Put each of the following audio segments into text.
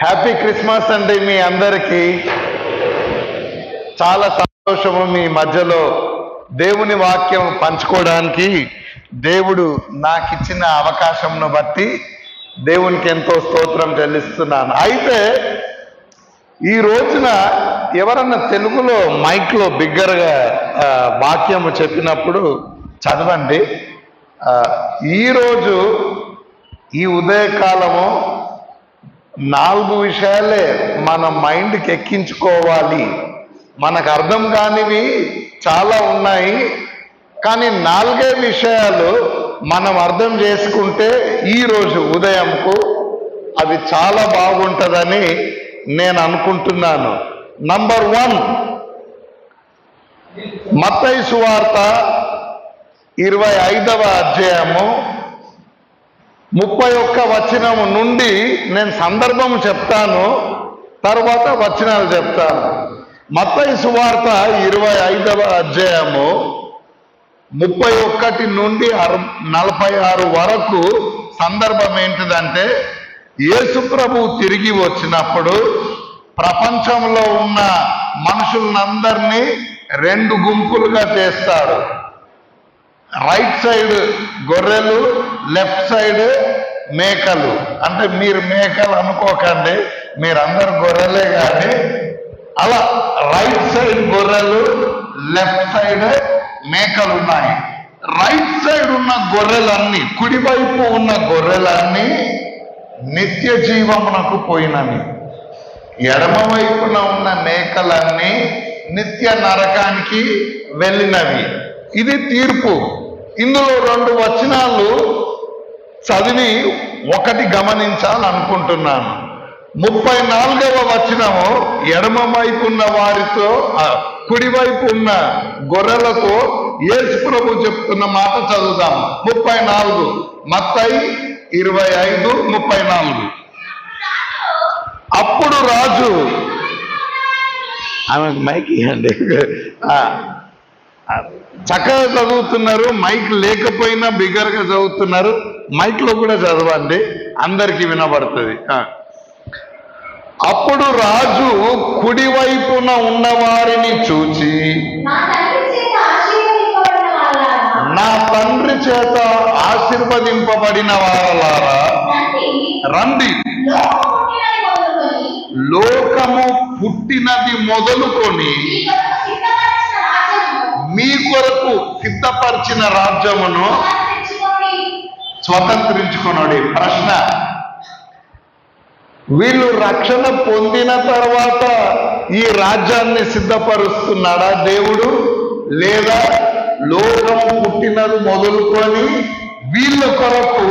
Happy Christmas అండి మీ అందరికీ. చాలా సంతోషము మీ మధ్యలో దేవుని వాక్యం పంచుకోవడానికి. దేవుడు నాకు ఇచ్చిన అవకాశంను బట్టి దేవునికి ఎంతో స్తోత్రం చెల్లిస్తున్నాను. అయితే ఈ రోజున ఎవరన్నా తెలుగులో మైక్లో బిగ్గరగా వాక్యం వాక్యము చెప్పినప్పుడు చదవండి. ఈరోజు ఈ ఉదయకాలము నాలుగు విషయాలే మన మైండ్కి ఎక్కించుకోవాలి. మనకు అర్థం కానివి చాలా ఉన్నాయి. కానీ నాలుగే విషయాలు మనం అర్థం చేసుకుంటే ఈరోజు ఉదయంకు అది చాలా బాగుంటుందని నేను అనుకుంటున్నాను. Number one. మత్తైసు సువార్త ఇరవై ఐదవ అధ్యాయము ముప్పై ఒక్క వచనం నుండి నేను సందర్భం చెప్తాను తర్వాత వచనాలు చెప్తాను. మత్తయి సువార్త ఇరవై ఐదవ అధ్యాయము ముప్పై ఒక్కటి నుండి అర నలభై ఆరు వరకు సందర్భం ఏంటిదంటే యేసుప్రభు తిరిగి వచ్చినప్పుడు ప్రపంచంలో ఉన్న మనుషులందరినీ రెండు గుంపులుగా చేస్తాడు. రైట్ సైడ్ గొర్రెలు లెఫ్ట్ సైడ్ మేకలు. అంటే మీరు మేకలు అనుకోకండి మీరందరు గొర్రెలే కానీ అలా రైట్ సైడ్ గొర్రెలు లెఫ్ట్ సైడ్ మేకలు ఉన్నాయి రైట్ సైడ్ ఉన్న గొర్రెలన్నీ కుడివైపు ఉన్న గొర్రెలన్నీ నిత్య జీవమునకు పోయినవి. ఎడమ వైపున ఉన్న మేకలన్నీ నిత్య నరకానికి వెళ్ళినవి. ఇది తీర్పు. ఇందులో రెండు వచనాలు చదివి ఒకటి గమనించాలనుకుంటున్నాను. ముప్పై నాలుగవ వచనము ఎడమ వైపు ఉన్న వారితో కుడివైపు ఉన్న గొర్రెలతో యేసు ప్రభు చెప్తున్న మాట చదువుదాం. ముప్పై నాలుగు. మత్తై ఇరవై ఐదు ముప్పై నాలుగు. అప్పుడు రాజు ఆమె మైక్ ఇవ్వండి. చక్కగా చదువుతున్నారు మైక్ లేకపోయినా బిగ్గరగా చదువుతున్నారు. మైక్లో కూడా చదవండి అందరికి వినబడుతుంది. అప్పుడు రాజు కుడివైపున ఉన్నవారిని చూచి నా తండ్రి చేత ఆశీర్వదింపబడిన నా తండ్రి చేత ఆశీర్వదింపబడిన వారలారా, రండి, లోకము పుట్టినది మొదలుకొని మీ కొరకు సిద్ధపరచిన రాజ్యమును. స్వతంత్రించుకున్నాడు. ప్రశ్న. వీళ్ళు రక్షణ పొందిన తర్వాత ఈ రాజ్యాన్ని సిద్ధపరుస్తున్నాడా దేవుడు? లేదా లోకం పుట్టినది మొదలుకొని వీళ్ళ కొరకు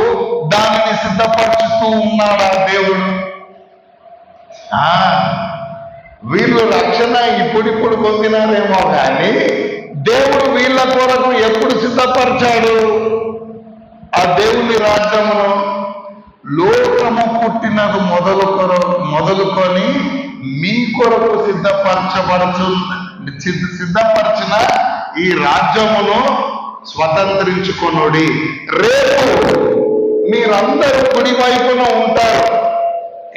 దానిని సిద్ధపరుచుతూ ఉన్నాడా దేవుడు? ఆ వీళ్ళు రక్షణ ఇప్పుడిప్పుడు పొందినారేమో కానీ దేవుడు వీళ్ళ కొరకు ఎప్పుడు సిద్ధపరిచాడు? ఆ దేవుని రాజ్యమును లోకము పుట్టినది మొదలు కొర- మొదలుకొని మీ కొరకు సిద్ధపరచబరచు సిద్ధపరిచిన ఈ రాజ్యమును స్వతంత్రించుకొనుడి. రేపు మీరందరూ కుడి వైపున ఉంటారు.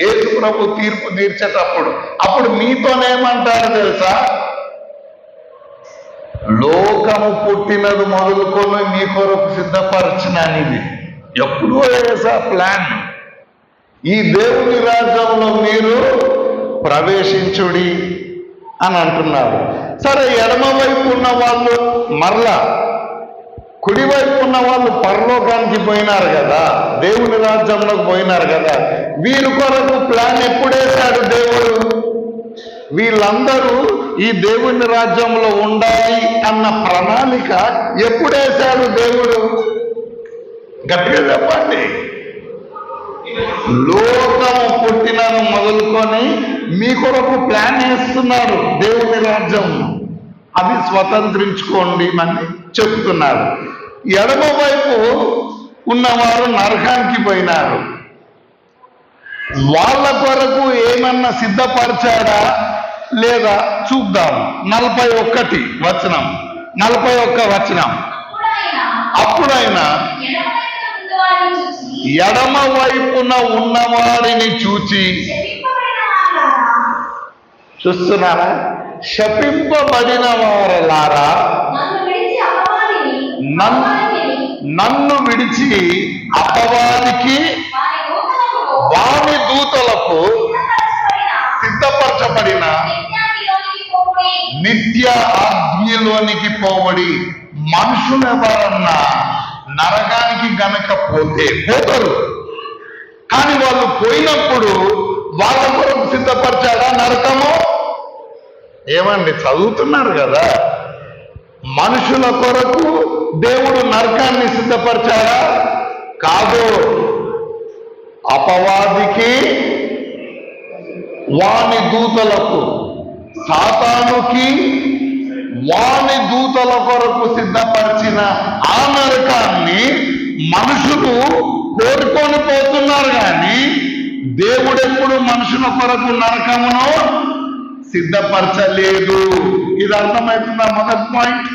ఏసు ప్రభు తీర్పు తీర్చేటప్పుడు. అప్పుడు మీతోనేమంటారు తెలుసా? లోకము పుట్టినది మొదలుకొని మీ కొరకు సిద్ధపరిచినా అనేది ఎప్పుడు వేసా ప్లాన్. ఈ దేవుని రాజ్యంలో మీరు ప్రవేశించుడి అని అంటున్నారు. సరే ఎడమ వైపు ఉన్న వాళ్ళు మరలా కుడివైపు ఉన్న వాళ్ళు పరలోకానికి పోయినారు కదా దేవుని రాజ్యంలోకి పోయినారు కదా వీరి కొరకు ప్లాన్ ఎప్పుడేశాడు దేవుడు? వీళ్ళందరూ ఈ దేవుని రాజ్యంలో ఉండాలి అన్న ప్రణాళిక ఎప్పుడేశాడు దేవుడు? గట్టిగా చెప్పండి. లోకము పుట్టినను మొదలుకొని మీ కొరకు ప్లాన్ వేస్తున్నారు దేవుని రాజ్యం. అది స్వతంత్రించుకోండి అని చెప్తున్నారు. ఎడమ వైపు ఉన్నవారు నరకానికి పోయినారు. వాళ్ళ కొరకు ఏమన్నా సిద్ధపరిచాడా? లేదా చూద్దాం. నలభై ఒక్కటి వచనం. నలభై ఒక్క వచనం. అప్పుడైనా ఎడమ వైపున ఉన్నవారిని ఉన్నవారిని చూచి శపింపబడిన చూస్తున్నారా? శపింపబడిన వారలారా నన్ను విడిచి అపవాదికి వారి వాని దూతలకు సిద్ధపరచబడిన నిత్య ఆజ్ఞలోనికి పోబడి మనుషులెవరన్నా నరకానికి గనక పోతే పోతారు. కానీ వాళ్ళు పోయినప్పుడు వాళ్ళ కొరకు సిద్ధపరిచాడా నరకము? ఏమండి చదువుతున్నారు కదా. మనుషుల కొరకు దేవుడు నరకాన్ని సిద్ధపరిచాడా? కాదు. అపవాదికి వాని దూతలకు. సాతానుకి వాని దూతల కొరకు సిద్ధపరిచిన ఆ నరకాన్ని మనుషులు కోరుకొని పోతున్నారు కానీ దేవుడెప్పుడు మనుషుల కొరకు నరకమును సిద్ధపరచలేదు. ఇది అర్థమవుతుందా మొదటి పాయింట్?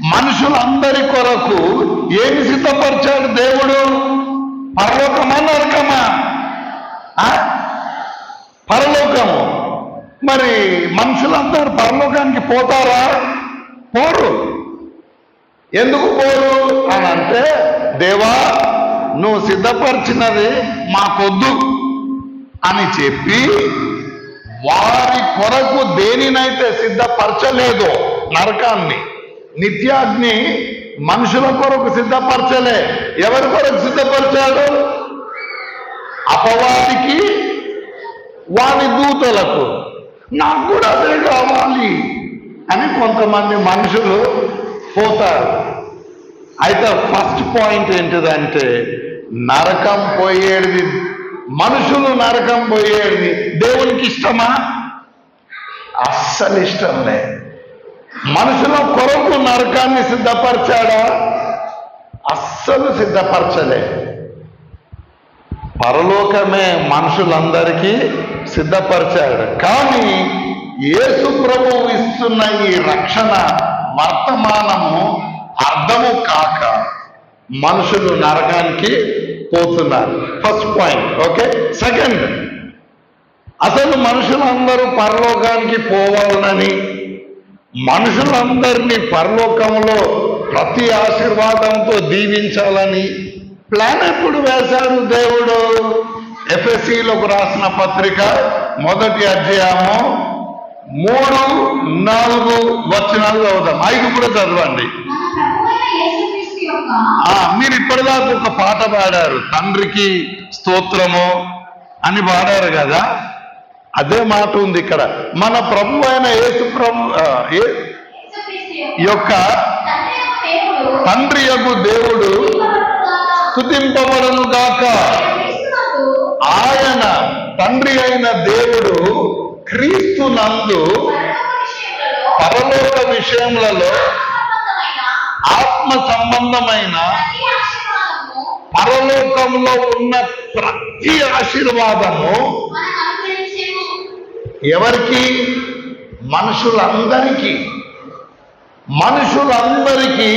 మనుషులందరి కొరకు ఏమి సిద్ధపరిచాడు దేవుడు? పర్వతమా నరకమా? ఆ? పరలోకము. మరి మనుషులందరూ పరలోకానికి పోతారా? పోరు. ఎందుకు పోరు? అని అంటే దేవా నువ్వు సిద్ధపరిచినది మాకొద్దు అని చెప్పి వారి కొరకు దేనినైతే సిద్ధపరచలేదో నరకాన్ని నిత్యాగ్ని మనుషుల కొరకు సిద్ధపరచలే. ఎవరి కొరకు సిద్ధపరిచాడు? అపవాదికి వాని దూతలకు నాకు కూడా అదే కావాలి అని కొంతమంది మనుషులు పోతారు. అయితే ఫస్ట్ పాయింట్ ఏంటిదంటే నరకం పోయేది మనుషులు నరకం పోయేది దేవునికి ఇష్టమా? అస్సలు ఇష్టం లే. మనుషుల కొరకు నరకాన్ని సిద్ధపరచాడా? అస్సలు సిద్ధపరచలే. పరలోకమే మనుషులందరికీ సిద్ధపరిచాడు. కానీ యేసు ప్రభువు ఇస్తున్న ఈ రక్షణ వర్తమానము అర్థము కాక మనుషులు నరకానికి పోతున్నారు. ఫస్ట్ పాయింట్ ఓకే సెకండ్ అసలు మనుషులందరూ పరలోకానికి పోవాలని మనుషులందరినీ పరలోకంలో ప్రతి ఆశీర్వాదంతో దీవించాలని ప్లాన్ ఎప్పుడు వేశాడు దేవుడు? ఎఫ్ఎస్సిలోకి రాసిన పత్రిక మొదటి అధ్యాయము మూడు నాలుగు వచనాలు చదువుదాం. ఐదు కూడా చదవండి. మీరు ఇప్పటిదాకా ఒక పాట పాడారు. తండ్రికి స్తోత్రము అని పాడారు కదా? అదే మాట ఉంది ఇక్కడ. మన ప్రభు అయిన యేసు ప్రభు యొక్క తండ్రి యొక్క దేవుడు తండ్రి గాక. ఆయన తండ్రి అయిన దేవుడు క్రీస్తు నందు పరలోక విషయములలో ఆత్మ సంబంధమైన పరలోకంలో ఉన్న ప్రతి ఆశీర్వాదము ఎవరికి? మనుషులందరికీ. మనుషులందరికీ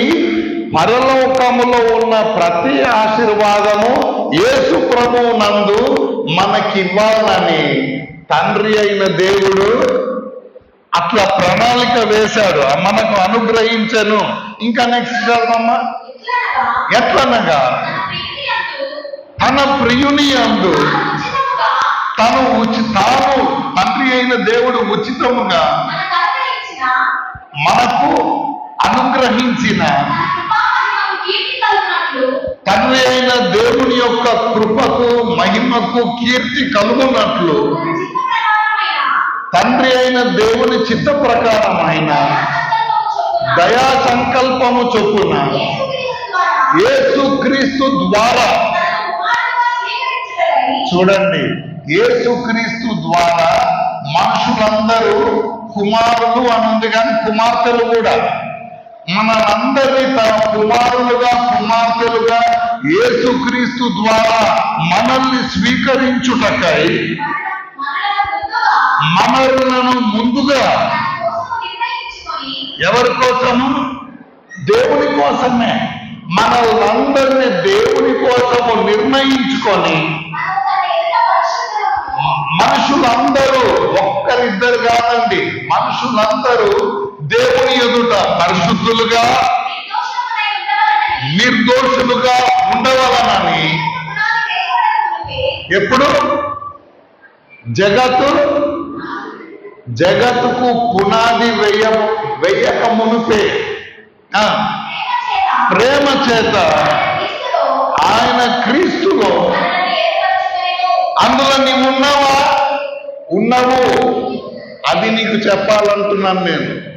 పరలోకములో ఉన్న ప్రతి ఆశీర్వాదము యేసు ప్రభువు నందు మనకివ్వాలని తండ్రి అయిన దేవుడు అట్లా ప్రణాళిక వేశాడు. మనకు అనుగ్రహించను. ఇంకా నెక్స్ట్ చదవమ్మా. ఎట్లనగా? తన ప్రియుని అందు. తను ఉచి తాను తండ్రి అయిన దేవుడు ఉచితముగా మనకు అనుగ్రహించిన తండ్రి అయిన దేవుని యొక్క కృపకు మహిమకు కీర్తి కలుగునట్లు. తండ్రి అయిన దేవుని చిత్త ప్రకారమైన దయా సంకల్పము చొప్పున యేసుక్రీస్తు ద్వారా ద్వారా చూడండి కుమారుడుగా క్రీస్తు చూడండి ద్వారా మనుషులందరూ కుమారులు అని ఉంది కానీ కుమార్తెలు కూడా. మనందరినీ తన కుమారులుగా కుమార్తెలుగా యేసుక్రీస్తు ద్వారా మనల్ని స్వీకరించుటకై మనలను ముందుగా ఎవరి కోసము? దేవుని కోసమే. మనల్నందరినీ దేవుని కోసము నిర్ణయించుకొని మనుషులందరూ ఒక్కరిద్దరు కాదండి మనుషులందరూ దేవుని ఎదుట పరిశుద్ధులుగా నిర్దోషులుగా ఉండవలనని ఎప్పుడు? జగత్తు? జగత్తుకు పునాది వెయ్య వెయ్యక మునుపే. ప్రేమ చేత ఆయన క్రీస్తులో అందులో నీవు ఉన్నావా ఉన్నావు. అది నీకు చెప్పాలంటున్నాను నేను.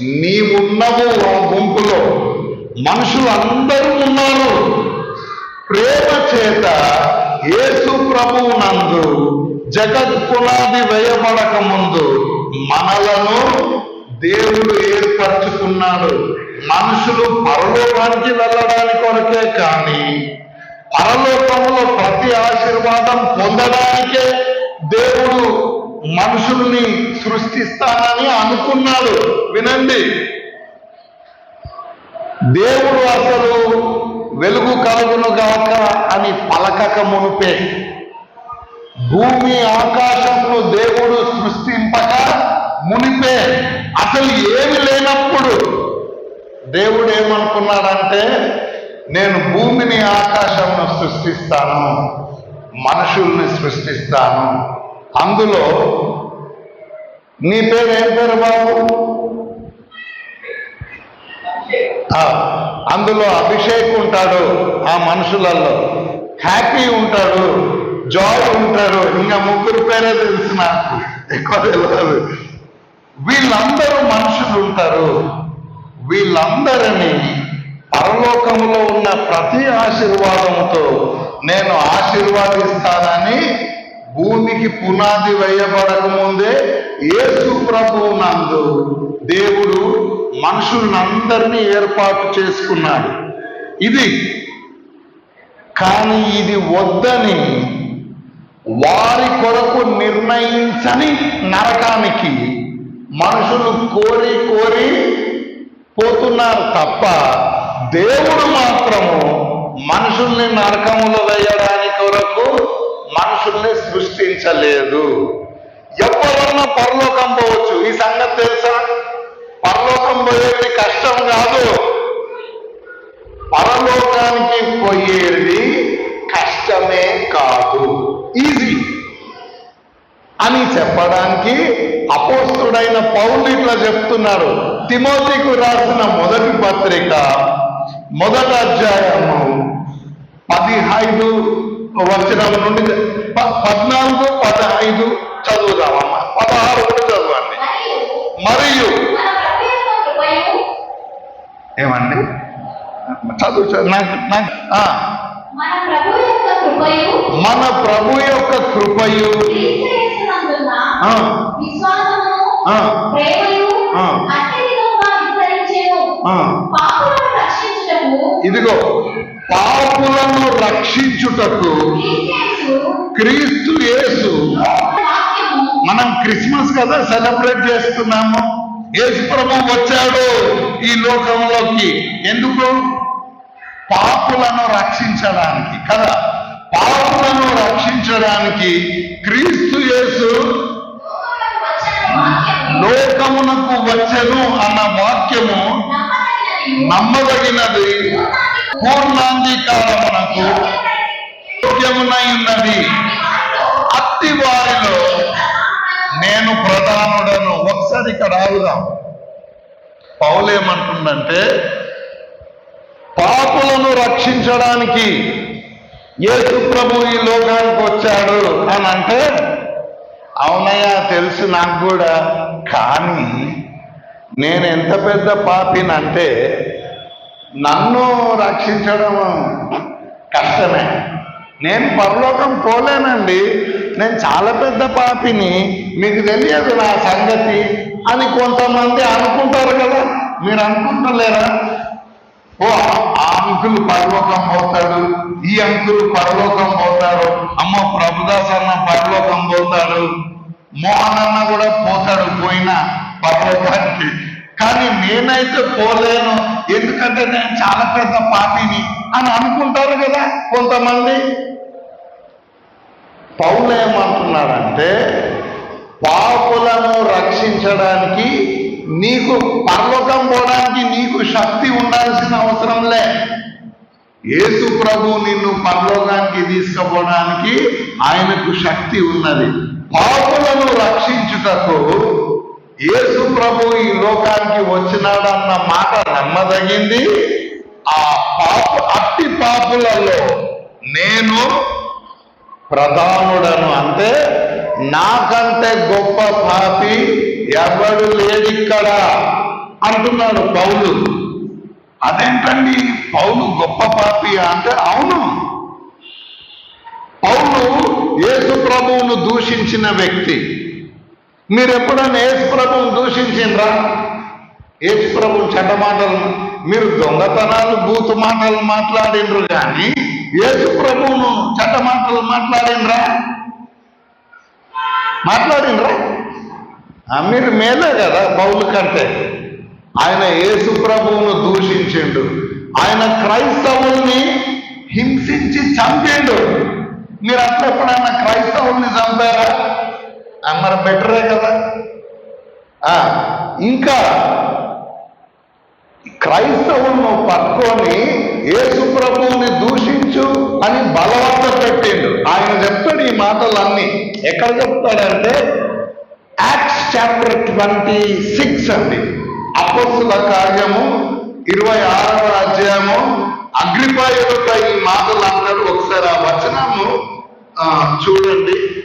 నీవున్నవు ఆ గుంపులో. మనుషులు అందరూ ఉన్నారు. ప్రేమ చేత యేసు ప్రభువు నందు జగత్ పునాది వేయబడక ముందు మనలను దేవుడు ఏర్పరచుకున్నాడు. మనుషులు పరలోకానికి వెళ్ళడానికి కొరకే కానీ పరలోకంలో ప్రతి ఆశీర్వాదం పొందడానికే దేవుడు మనుషుల్ని సృష్టిస్తానని అనుకున్నాడు. వినండి. దేవుడు అసలు వెలుగు కలుగును గాక అని పలకక మునుపే. భూమి ఆకాశంలో దేవుడు సృష్టింపక మునిపే. అసలు ఏమి లేనప్పుడు దేవుడు ఏమనుకున్నాడంటే నేను భూమిని ఆకాశంను సృష్టిస్తాను మనుషుల్ని సృష్టిస్తాను. అందులో నీ పేరు ఏం పేరు బాబు? అందులో అభిషేక్ ఉంటాడు ఆ మనుషులలో హ్యాపీ ఉంటాడు జాయ్ ఉంటారు. ఇంకా ముగ్గురు పేరే తెలుసు నాకు. ఎక్కువ తెలియదు. వీళ్ళందరూ మనుషులు ఉంటారు. వీళ్ళందరినీ పరలోకంలో ఉన్న ప్రతి ఆశీర్వాదంతో నేను ఆశీర్వాదిస్తానని భూమికి పునాది వేయబడక ముందే యేసు ప్రభు నందు దేవుడు మనుషులందరినీ ఏర్పాటు చేసుకున్నాడు. ఇది కానీ ఇది వద్దని వారి కొరకు నిర్ణయించని నరకానికి మనుషులు కోరి కోరి పోతున్నారు తప్ప దేవుడు మాత్రము మనుషుల్ని నరకములో వేయడానికి కొరకు మనుషుల్ని సృష్టించలేదు. ఎవరన్నా పరలోకం పోవచ్చు. ఈ సంగతి తెలుసా? పరలోకం పోయేది కష్టం కాదు. పరలోకానికి పోయేది కష్టమే కాదు. ఈజీ అని చెప్పడానికి అపోస్తుడైన పౌరులు ఇట్లా చెప్తున్నారు. తిమోతికు రాసిన మొదటి పత్రిక మొదటి అధ్యాయము పదిహైదు వచనం నుండి పద్నాలుగు పదహైదు చదువుదామమ్మా. పదహారు కూడా చదవండి. మరియు ఏమండి? చదువు మన ప్రభు యొక్క కృపయు. ఇదిగో పాపులను రక్షించుటకు క్రీస్తు యేసు. మనం క్రిస్మస్ కదా సెలబ్రేట్ చేస్తున్నాము. యేసు ప్రభు వచ్చాడు ఈ లోకంలోకి. ఎందుకు? పాపులను రక్షించడానికి కదా. పాపులను రక్షించడానికి క్రీస్తు యేసు లోకమునకు వచ్చను అన్న వాక్యము నమ్మదగినది. నమ్మదగినది పూర్ణాంగీకారమునకు యోగ్యమునై ఉన్నది అట్టి వారిలో నేను ప్రధానుడను. ఒకసారి ఇక్కడ ఆగుదాం. పౌలేమంటుందంటే పాపులను రక్షించడానికి యేసు ప్రభు ఈ లోకానికి వచ్చాడు అని అంటే అవునయ్యా తెలుసు నాకు కూడా. కానీ నేను ఎంత పెద్ద పాపినంటే నన్ను రక్షించడం కష్టమే. నేను పరలోకం పోలేనండి. నేను చాలా పెద్ద పాపిని. మీకు తెలియదు నా సంగతి అని కొంతమంది అనుకుంటారు కదా. మీరు అనుకుంటలేరా? ఓ ఆ అంకులు పరలోకం పోతాడు. ఈ అంకులు పరలోకం పోతాడు. అమ్మ ప్రభుదాస్ అన్న పరలోకం పోతాడు. మోహన్ అన్న కూడా పోతాడు పోయినా పరలోకానికి. కానీ నేనైతే పోలేను. ఎందుకంటే నేను చాలా పెద్ద పాపిని అని అనుకుంటారు కదా కొంతమంది. పౌలు ఏమంటున్నాడంటే పాపులను రక్షించడానికి నీకు పర్లోకం పోవడానికి నీకు శక్తి ఉండాల్సిన అవసరం లే. యేసు ప్రభు నిన్ను పరలోకానికి తీసుకుపోవడానికి ఆయనకు శక్తి ఉన్నది. పాపులను రక్షించుటకు యేసు ప్రభు ఈ లోకానికి వచ్చినాడన్న మాట నమ్మదగింది. ఆ పాప అట్టి పాపులలో నేను ప్రధానుడను అంటే నాకంటే గొప్ప పాపి ఎవడు లేడిక్కడ అంటున్నాడు పౌలు. అదేంటండి? పౌలు గొప్ప పాపి అంటే అవును. పౌలు యేసు ప్రభువును దూషించిన వ్యక్తి. మీరు ఎప్పుడైనా యేసు ప్రభువును దూషించిండ్రా? యేసు ప్రభువు చెడ్డ మాటలు మీరు దొంగతనాలు బూతు మాటలు మాట్లాడిండ్రు కానీ యేసు ప్రభువును చెడ్డ మాటలు మాట్లాడిండ్రా? మాట్లాడిండ్రా? మీరు మేలే కదా పౌలు కంటే. ఆయన యేసు ప్రభువును దూషించిండు. ఆయన క్రైస్తవుల్ని హింసించి చంపిండు. మీరు అట్లా ఎప్పుడైనా క్రైస్తవుల్ని చంపారా? మరి బెటరే కదా. ఆ, ఇంకా క్రైస్తవులను పట్టుకొని ఏ ప్రభువుని దూషించు అని బలవంత పెట్టిండు. ఆయన చెప్తాడు ఈ మాటలన్నీ. ఎక్కడ చెప్తాడంటే యాక్ట్స్ చాప్టర్ ట్వంటీ సిక్స్ అండి. అపస్సుల కార్యము ఇరవై ఆరవ అధ్యాయము. అగ్రిపాయులప ఈ మాటలు అన్నాడు ఒకసారి ఆ వచనము చూడండి.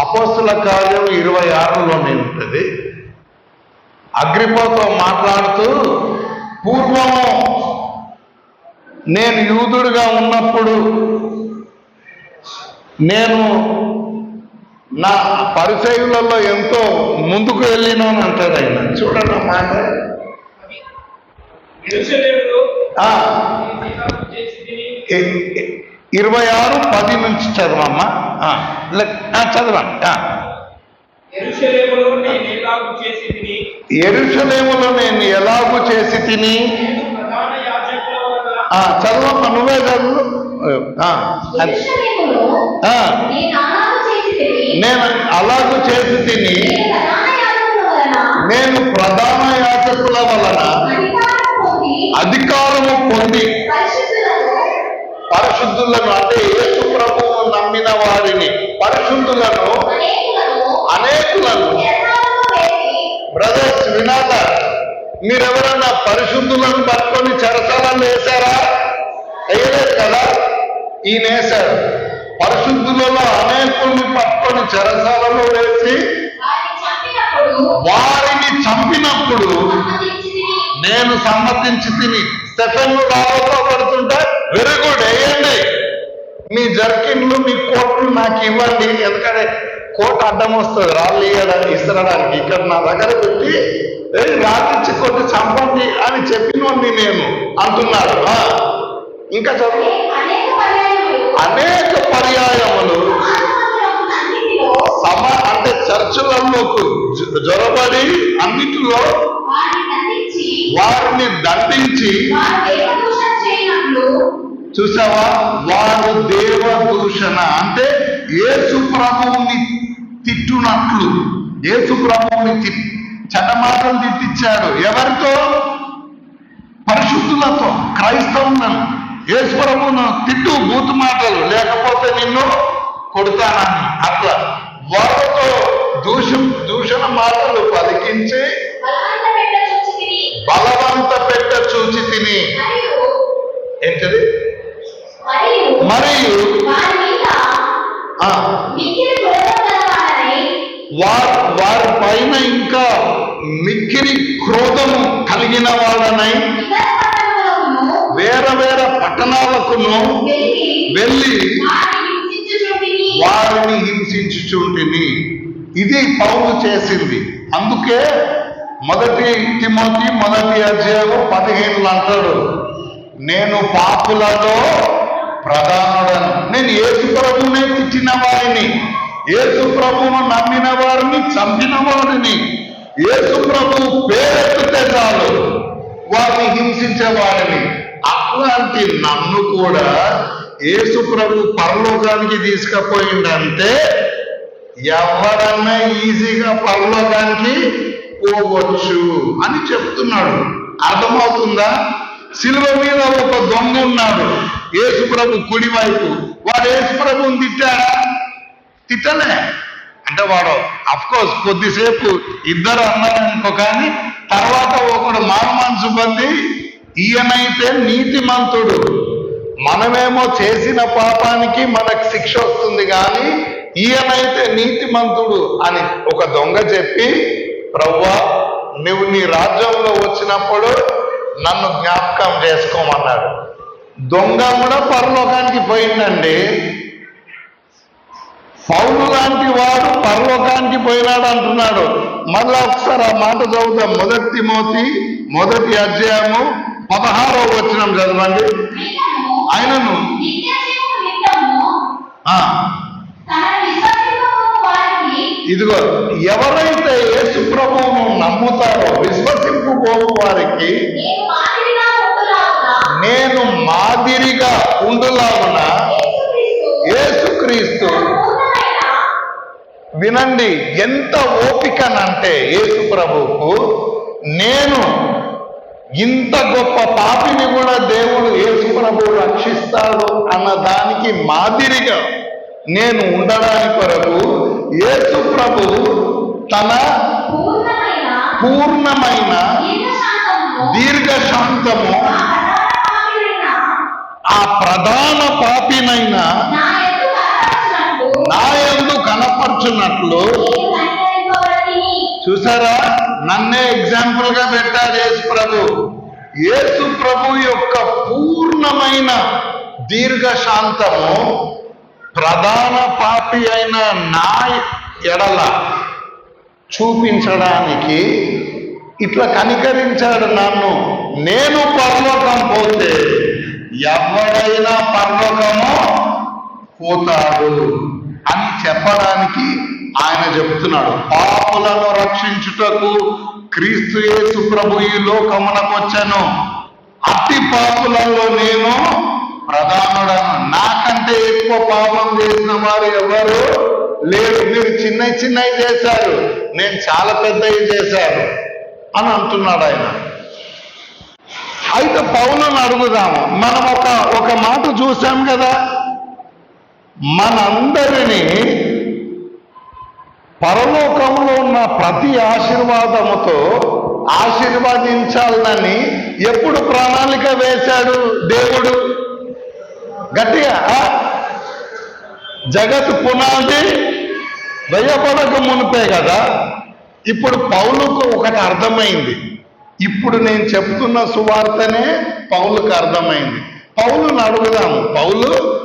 అపోస్తుల కార్యం ఇరవై ఆరులోనే ఉంటుంది అగ్రిపోతో మాట్లాడుతూ పూర్వము నేను యూదుడుగా ఉన్నప్పుడు నేను నా పరిచయులలో ఎంతో ముందుకు వెళ్ళినాను అంటాడు ఆయన. చూడండి ఆ మాట. ఇరవై ఆరు పది నుంచి చదవమ్మా. ఆ, లే- ఆ, చదవండి ఆ. యెరూషలేములో నేను ఎలాగూ చేసి తిని. ఎరుషలేములో నేను ఎలాగూ చేసి తిని. చదవమ్మా నువ్వే చదువు. ఆ, అది. యెరూషలేములో ఆ, నేను అలాగు చేసి తిని, నేను ప్రధాన యాజకుల వలన. అధికారము పొంది. పరిశుద్ధులను అంటే యేసు ప్రభువును నమ్మిన వారిని. పరిశుద్ధులను అనేకులను. బ్రదర్స్ వినాల? మీరెవరన్నా పరిశుద్ధులను పట్టుకొని చెరసాలను వేశారా? వేయలేదు కదా? ఈయన వేశారు పరిశుద్ధులలో అనేకుల్ని పట్టుకొని చెరసాలలో వేసి వారిని చంపినప్పుడు నేను సమ్మతించి తిని స్టెఫెన్ రాళ్ళతో పడుతుంటే వెరీ మీ జర్కిన్లు మీ కోట్లు నాకు ఇవ్వండి. ఎందుకంటే కోట్ అడ్డం వస్తుంది. రాళ్ళు ఇయ్యడానికి ఇస్తడానికి ఇక్కడ నా దగ్గర పెట్టి "ఏయ్, రాత్రిచ్చి కొట్టి చంపండి అని చెప్పినోడిని నేను అంటున్నాడు ఇంకా చదువు. అనేక పర్యాయములు. సమ అంటే చర్చలలోకి జొ- జొరబడి అన్నిటిలో వారిని దండించి వారు చూసావా? వారు దేవదూషణ. అంటే యేసు ప్రభువుని తిట్టునట్లు. యేసు ప్రభువుని తి చెడ్డమాటలు తిట్టించాడు ఎవరితో? పరిశుద్ధులతో. క్రైస్తవులను. యేసు ప్రభువును తిట్టు బూతు మాటలు. లేకపోతే నిన్ను కొడతానని అట్లా. వాళ్ళతో దూషం దూషణ మాటలు పలికించి బలవంత పెట్ట చూచి తిని. ఏంటది? మరియు వారి క్రోధం పైన ఇంకా మిక్కిరి క్రోధము కలిగిన వాళ్ళనై వేరే వేరే పట్టణాలకును వెళ్ళి వారిని హింసించుచుంటిని. వారిని హింసించుచుంటిని ఇది పౌలు చేసింది అందుకే మొదటి తిమోతి మొదటి అధ్యాయం పదిహేనులు అంటాడు నేను పాపులలో ప్రధానుడను. నేను యేసు ప్రభునే తిట్టిన వారిని యేసు ప్రభువును నమ్మిన వారిని చంపిన వారిని యేసు ప్రభువు పేరెత్తితే చాలు. వారిని హింసించే వారిని. అట్లాంటి నన్ను కూడా యేసు ప్రభు పరలోకానికి తీసుకుపోయిందంటే ఎవరన్నా ఈజీగా పరలోకానికి పోవచ్చు అని చెప్తున్నాడు. అర్థమవుతుందా? శిలువ మీద ఒక దొంగ ఉన్నాడు. యేసుప్రభు కుడివైపు. వాడు యేసుప్రభుని తిట్టాడా? తిట్టలే. అంటే వాడు అఫ్ కోర్స్ కొద్దిసేపు ఇద్దరు అన్నారనుకో కానీ తర్వాత ఒకడు మానమాంసు పొంది ఈయనైతే నీతిమంతుడు. మనమేమో చేసిన పాపానికి మనకు శిక్ష వస్తుంది కానీ ఈయనైతే నీతిమంతుడు అని ఒక దొంగ చెప్పి ప్రవ్వా నువ్వు నీ రాజ్యంలో వచ్చినప్పుడు నన్ను జ్ఞాపకం చేసుకోమన్నాడు. దొంగ కూడా పరలోకానికి పోయిందండి. పౌలు లాంటి వాడు పరలోకానికి పోయినాడు అంటున్నాడు. మళ్ళా ఒకసారి ఆ మాట చదువుతాం మొదటి తిమోతి మొదటి అధ్యాయము పదహారవ వచనం చదవండి. ఆయనను ఇదిగో ఎవరైతే యేసు ప్రభువును నమ్ముతారో విశ్వసింపుకోవు వారికి నేను మాదిరిగా ఉండులాగున? యేసుక్రీస్తు. వినండి ఎంత ఓపికనంటే యేసు ప్రభువుకు నేను ఇంత గొప్ప పాపిని కూడా దేవుడు యేసు ప్రభువు రక్షిస్తాడు అన్న దానికి మాదిరిగా నేను ఉండడానికి కొరకు యేసు ప్రభువు తన పూర్ణమైన దీర్ఘశాంతము ఆ ప్రధాన పాపినైన నా కనపరచునట్లు కనపరచున్నట్లు. చూసారా నన్నే ఎగ్జాంపుల్గా పెట్టాడు యేసు ప్రభు యేసు ప్రభు యొక్క పూర్ణమైన దీర్ఘశాంతము ప్రధాన పాపి అయిన నా ఎడల చూపించడానికి ఇట్లా కనికరించాడు నన్ను. నేను పరలోకం పోతే ఎవడైనా పరలోకము పోతాడు అని చెప్పడానికి ఆయన చెప్తున్నాడు. పాపులను రక్షించుటకు క్రీస్తు యేసు ప్రభు ఈ లోకమునకు వచ్చాను అతి పాపులలో నేను ప్రధానుడను నాకంటే ఎక్కువ పాపం చేసిన వారు ఎవరు? లేరు మీరు చిన్న చిన్నవి చేశారు. నేను చాలా పెద్దవి చేశాను. అని అంటున్నాడు ఆయన. అయితే పౌలను అడుగుదాము. మనం ఒక ఒక మాట చూసాం కదా? మనందరినీ పరలోకంలో ఉన్న ప్రతి ఆశీర్వాదముతో ఆశీర్వదించాలని ఎప్పుడు ప్రణాళిక వేశాడు దేవుడు? గట్టిగా జగత్ పునాది వేయబడక మునిపే కదా. ఇప్పుడు పౌలుకు ఒకటి అర్థమైంది. ఇప్పుడు నేను చెప్తున్న సువార్తనే పౌలుకు అర్థమైంది. పౌలును అడుగుదాము. పౌలు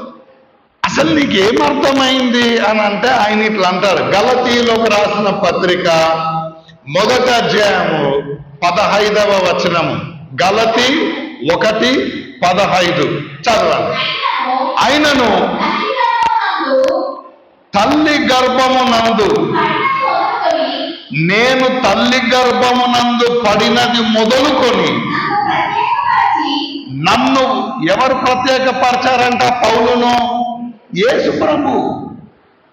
అసలు నీకేం అర్థమైంది అని అంటే ఆయన ఇట్లా అంటారు గలతీలోకి రాసిన పత్రిక మొదటి అధ్యాయము పదహైదవ వచనము. గలతి ఒకటి పదహైదు. చదవాలి అయినను తల్లి గర్భమునందు నందు. నేను తల్లి గర్భమునందు పడినది మొదలుకొని నన్ను ఎవరు ప్రత్యేకపరచారంట పౌలును? యేసు ప్రభు.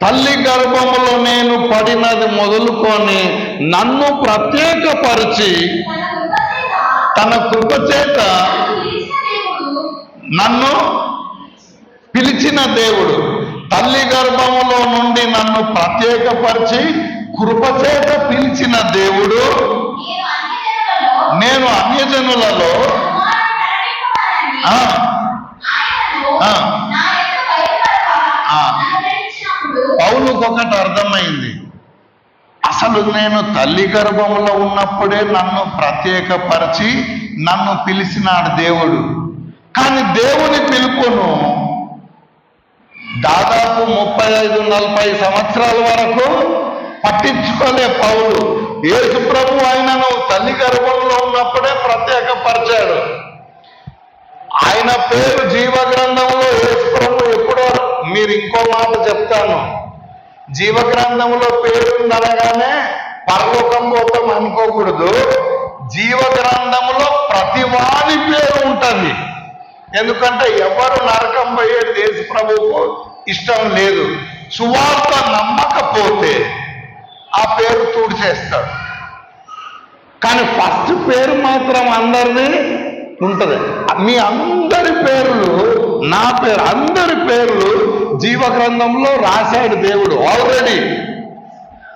తల్లి గర్భములో నేను పడినది మొదలుకొని నన్ను ప్రత్యేకపరిచి తన కృప చేత నన్ను పిలిచిన దేవుడు తల్లి గర్భంలో నుండి నన్ను ప్రత్యేకపరిచి కృపచేత పిలిచిన దేవుడు నేను అన్యజనులలో పౌలుకు ఒకటి అర్థమైంది. అసలు నేను తల్లి గర్భంలో ఉన్నప్పుడే నన్ను ప్రత్యేకపరిచి నన్ను పిలిచినాడు దేవుడు. కానీ దేవుని పిలుపును దాదాపు ముప్పై ఐదు నలభై సంవత్సరాల వరకు పట్టించుకోలే పౌలు. యేసు ప్రభు ఆయనను తల్లి గర్భంలో ఉన్నప్పుడే ప్రత్యేకపరిచాడు. ఆయన పేరు జీవ గ్రంథంలో యేసు ప్రభు ఎప్పుడో మీరు ఇంకో మాట చెప్తాను. జీవ గ్రంథంలో పేరు అనగానే పరలోకం పోతాం అనుకోకూడదు. జీవ గ్రంథంలో ప్రతి వాని పేరు ఉంటుంది. ఎందుకంటే ఎవరు నరకం పోయేది యేసు ప్రభువుకు ఇష్టం లేదు. సువార్త నమ్మకపోతే ఆ పేరు తుడిచేస్తాడు. కానీ ఫస్ట్ పేరు మాత్రం అందరిది ఉంటది. మీ అందరి పేర్లు నా పేరు అందరి పేర్లు జీవ గ్రంథంలో రాశాడు దేవుడు. ఆల్రెడీ